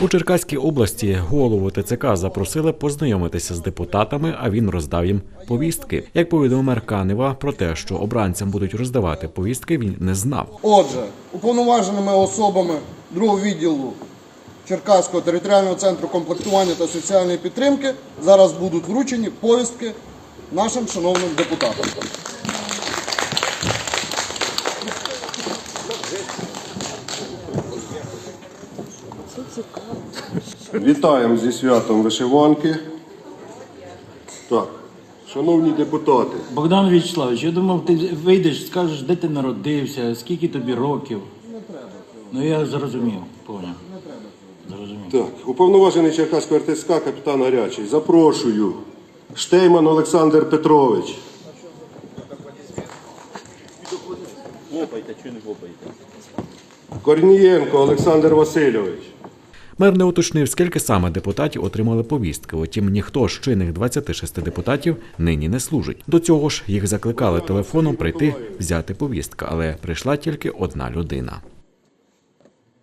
У Черкаській області голову ТЦК запросили познайомитися з депутатами, а він роздав їм повістки. Як повідомив мер Канева про те, що обранцям будуть роздавати повістки, він не знав. Отже, уповноваженими особами другого відділу Черкаського територіального центру комплектування та соціальної підтримки зараз будуть вручені повістки нашим шановним депутатам. Вітаємо зі святом вишиванки. Так, шановні депутати, Богдан Вячеславович, я думав, ти вийдеш, скажеш, де ти народився, скільки тобі років. Не треба. Ну я зрозумів, поняв. Не треба. Зрозумів. так, уповноважений Черкаського РТСК капітан Гарячий. Запрошую. Штейман Олександр Петрович. Корнієнко Олександр Васильович. Мер не уточнив, скільки саме депутатів отримали повістки. Утім, ніхто з чинних 26 депутатів нині не служить. До цього ж їх закликали телефоном прийти взяти повістку, але прийшла тільки одна людина.